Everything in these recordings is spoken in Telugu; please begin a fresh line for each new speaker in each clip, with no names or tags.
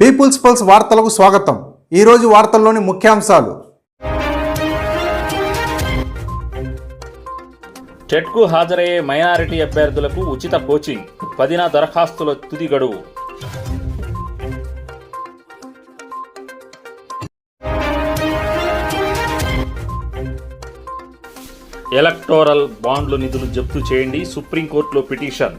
పీపుల్స్ పల్స్ వార్తలకు స్వాగతం. ఈరోజు వార్తల్లోని ముఖ్యాంశాలు.
టెట్కు హాజరయ్యే మైనారిటీ అభ్యర్థులకు ఉచిత కోచింగ్ పదిన దరఖాస్తుల తుది గడువు. ఎలక్టోరల్ బాండ్లు నిధులు జప్తు చేయండి సుప్రీంకోర్టులో పిటిషన్.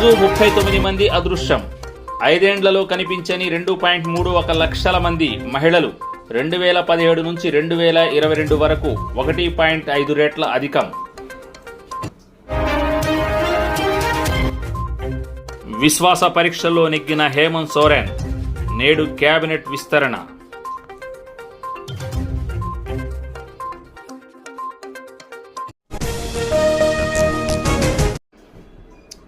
రోజు ముప్పై తొమ్మిది మంది అదృశ్యం. ఐదేండ్లలో కనిపించని రెండు పాయింట్ మూడు ఒక లక్షల మంది మహిళలు. రెండు వేల పదిహేడు నుంచి రెండు వేల ఇరవై రెండు వరకు ఒకటి పాయింట్ ఐదు రేట్ల అధికం. విశ్వాస పరీక్షల్లో నెగ్గిన హేమంత్ సోరెన్ నేడు కేబినెట్ విస్తరణ.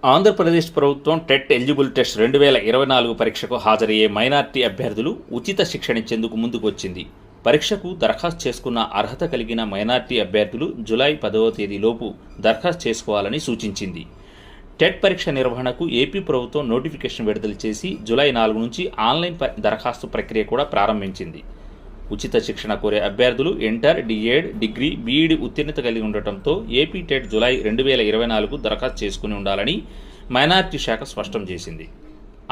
ఆంధ్రప్రదేశ్ ప్రభుత్వం టెట్ ఎలిజిబుల్ టెస్ట్ రెండు వేల ఇరవై నాలుగు పరీక్షకు హాజరయ్యే మైనార్టీ అభ్యర్థులు ఉచిత శిక్షణ ఇచ్చేందుకు ముందుకు వచ్చింది. పరీక్షకు దరఖాస్తు చేసుకున్న అర్హత కలిగిన మైనార్టీ అభ్యర్థులు జులై పదవ తేదీలోపు దరఖాస్తు చేసుకోవాలని సూచించింది. టెట్ పరీక్ష నిర్వహణకు ఏపీ ప్రభుత్వం నోటిఫికేషన్ విడుదల చేసి జులై నాలుగు నుంచి ఆన్లైన్ ప- దరఖాస్తు ప్రక్రియ కూడా ప్రారంభించింది. ఉచిత శిక్షణ కోరే అభ్యర్థులు ఇంటర్ డిఎడ్ డిగ్రీ బీఈడి ఉత్తీర్ణత కలిగి ఉండటంతో ఏపీ టెట్ జులై రెండు వేల ఇరవై నాలుగు దరఖాస్తు చేసుకుని ఉండాలని మైనార్టీ శాఖ స్పష్టం చేసింది.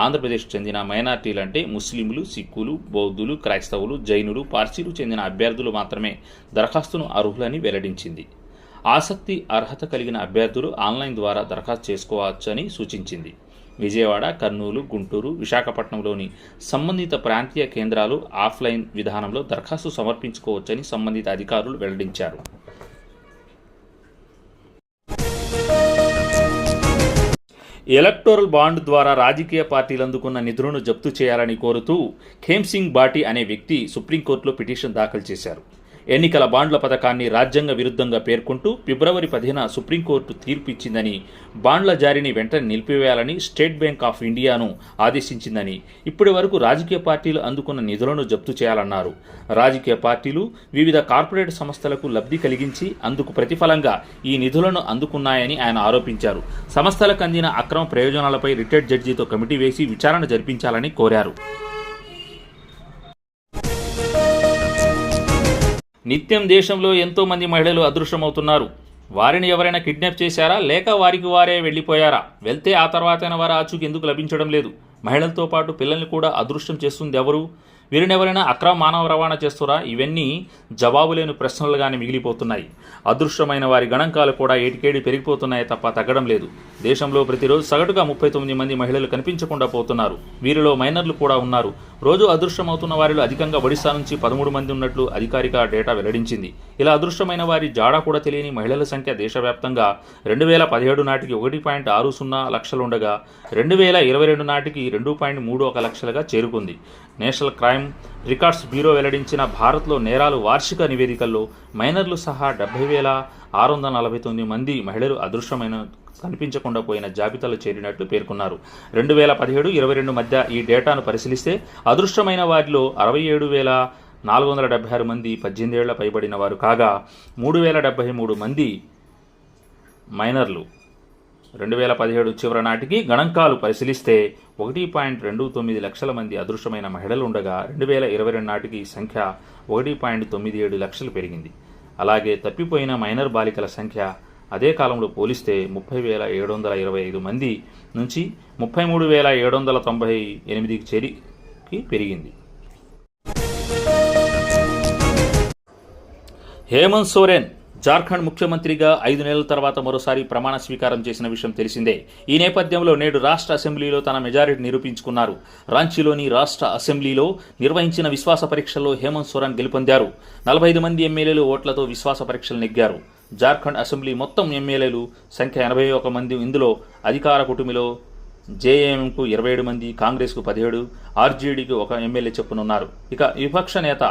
ఆంధ్రప్రదేశ్కు చెందిన మైనార్టీలు అంటే ముస్లింలు సిక్కులు బౌద్ధులు క్రైస్తవులు జైనులు పార్సీలు చెందిన అభ్యర్థులు మాత్రమే దరఖాస్తును అర్హులని వెల్లడించింది. ఆసక్తి అర్హత కలిగిన అభ్యర్థులు ఆన్లైన్ ద్వారా దరఖాస్తు చేసుకోవచ్చని సూచించింది. విజయవాడ కర్నూలు గుంటూరు విశాఖపట్నంలోని సంబంధిత ప్రాంతీయ కేంద్రాలు ఆఫ్లైన్ విధానంలో దరఖాస్తు సమర్పించుకోవచ్చని సంబంధిత అధికారులు వెల్లడించారు. ఎలక్టోరల్ బాండ్ ద్వారా రాజకీయ పార్టీలు అందుకున్న నిధులను జప్తు చేయాలని కోరుతూ ఖేమ్సింగ్ బాటి అనే వ్యక్తి సుప్రీంకోర్టులో పిటిషన్ దాఖలు చేశారు. ఎన్నికల బాండ్ల పథకాన్ని రాజ్యాంగ విరుద్ధంగా పేర్కొంటూ ఫిబ్రవరి పదిహేన సుప్రీంకోర్టు తీర్పు ఇచ్చిందని బాండ్ల జారీని వెంటనే నిలిపివేయాలని స్టేట్ బ్యాంక్ ఆఫ్ ఇండియాను ఆదేశించిందని ఇప్పటి వరకు రాజకీయ పార్టీలు అందుకున్న నిధులను జప్తు చేయాలన్నారు. రాజకీయ పార్టీలు వివిధ కార్పొరేట్ సంస్థలకు లబ్ధి కలిగించి అందుకు ప్రతిఫలంగా ఈ నిధులను అందుకున్నాయని ఆయన ఆరోపించారు. సంస్థలకు అందిన అక్రమ ప్రయోజనాలపై రిటైర్డ్ జడ్జితో కమిటీ వేసి విచారణ జరిపించాలని కోరారు. నిత్యం దేశంలో ఎంతోమంది మహిళలు అదృశ్యమవుతున్నారు. వారిని ఎవరైనా కిడ్నాప్ చేశారా? లేక వారికి వారే వెళ్ళిపోయారా? వెళ్తే ఆ తర్వాతైనా వారు ఆచూకి ఎందుకు లభించడం లేదు? మహిళలతో పాటు పిల్లల్ని కూడా అదృష్టం చేస్తుంది ఎవరు? వీరిని ఎవరైనా అక్రమ మానవ రవాణా చేస్తురా? ఇవన్నీ జవాబు లేని ప్రశ్నలుగానే మిగిలిపోతున్నాయి. అదృశ్యమైన వారి గణాంకాలు కూడా ఏటికేడి పెరిగిపోతున్నాయి తప్ప తగ్గడం లేదు. దేశంలో ప్రతిరోజు సగటుగా ముప్పై తొమ్మిది మంది మహిళలు కనిపించకుండా పోతున్నారు. వీరిలో మైనర్లు కూడా ఉన్నారు. రోజు అదృశ్యమవుతున్న వారిలో అధికంగా ఒడిశా నుంచి పదమూడు మంది ఉన్నట్లు అధికారిక డేటా వెల్లడించింది. ఇలా అదృశ్యమైన వారి జాడా కూడా తెలియని మహిళల సంఖ్య దేశవ్యాప్తంగా రెండు వేల పదిహేడు నాటికి ఒకటి పాయింట్ ఆరు సున్నా లక్షలు ఉండగా రెండు వేల ఇరవై రెండు నాటికి రెండు పాయింట్ మూడు ఒక లక్షలుగా చేరుకుంది. నేషనల్ క్రైమ్ రికార్డ్స్ బ్యూరో వెల్లడించిన భారత్లో నేరాలు వార్షిక నివేదికల్లో మైనర్లు సహా డెబ్బై వేల ఆరు వందల నలభై తొమ్మిది మంది మహిళలు అదృశ్యమైన కనిపించకుండా పోయిన జాబితాలో చేరినట్లు పేర్కొన్నారు. రెండు వేల పదిహేడు ఇరవై రెండు మధ్య ఈ డేటాను పరిశీలిస్తే అదృష్టమైన వారిలో అరవై ఏడు వేల నాలుగు వందల డెబ్బై ఆరు మంది పద్దెనిమిది ఏళ్ళ పైబడిన వారు కాగా మూడు వేల డెబ్బై మూడు మంది మైనర్లు. రెండు వేల పదిహేడు చివరి నాటికి గణాంకాలు పరిశీలిస్తే ఒకటి పాయింట్ రెండు తొమ్మిది లక్షల మంది అదృశ్యమైన మహిళలు ఉండగా రెండు వేల ఇరవై రెండు నాటికి సంఖ్య ఒకటి పాయింట్ తొమ్మిది ఏడు లక్షలు పెరిగింది. అలాగే తప్పిపోయిన మైనర్ బాలికల సంఖ్య అదే కాలంలో పోలిస్తే ముప్పై వేల ఏడు వందల ఇరవై ఐదు మంది నుంచి ముప్పై మూడు వేల ఏడు వందల తొంభై ఎనిమిదికి చేరికి పెరిగింది. హేమంత్ సోరెన్ జార్ఖండ్ ముఖ్యమంత్రిగా ఐదు నెలల తర్వాత మరోసారి ప్రమాణ స్వీకారం చేసిన విషయం తెలిసిందే. ఈ నేపథ్యంలో నేడు రాష్ట్ర అసెంబ్లీలో తన మెజారిటీ నిరూపించుకున్నారు. రాంచీలోని రాష్ట్ర అసెంబ్లీలో నిర్వహించిన విశ్వాస పరీక్షల్లో హేమంత్ సోరెన్ గెలుపొందారు. నలభై ఐదు మంది ఎమ్మెల్యేలు ఓట్లతో విశ్వాస పరీక్షలు నెగ్గారు. జార్ఖండ్ అసెంబ్లీ మొత్తం ఎమ్మెల్యేలు సంఖ్య ఎనభై ఒక మంది ఇందులో అధికార కుటుంబిలో జేఏఎంకు ఇరవై ఏడు మంది కాంగ్రెస్కు పదిహేడు ఆర్జేడీకి ఒక ఎమ్మెల్యే చెప్పునున్నారు. ఇక విపక్ష నేత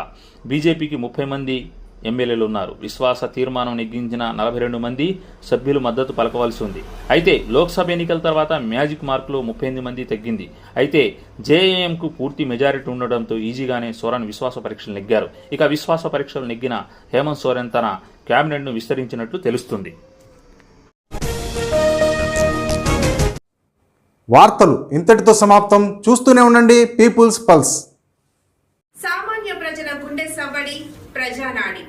బీజేపీకి ముప్పై మంది ఎమ్మెల్యేలు ఉన్నారు. విశ్వాస తీర్మానం నెగ్గించిన నలభై రెండు మంది సభ్యులు మద్దతు పలకవలసి ఉంది. అయితే లోక్సభ ఎన్నికల తర్వాత మ్యాజిక్ మార్కులో ముప్పై ఎనిమిది మంది తగ్గింది. అయితే జేఏఎంకు పూర్తి మెజారిటీ ఉండడంతో ఈజీగానే సోరెన్ విశ్వాస పరీక్షలు నెగ్గారు. ఇక విశ్వాస పరీక్షలు నెగ్గిన హేమంత్ సోరెన్ తన కేబినెట్ను విస్తరించినట్లు తెలుస్తుంది.
వార్తలు ఇంతటితో సమాప్తం. చూస్తూనే ఉండండి పీపుల్స్ పల్స్.
ప్రజానాడి.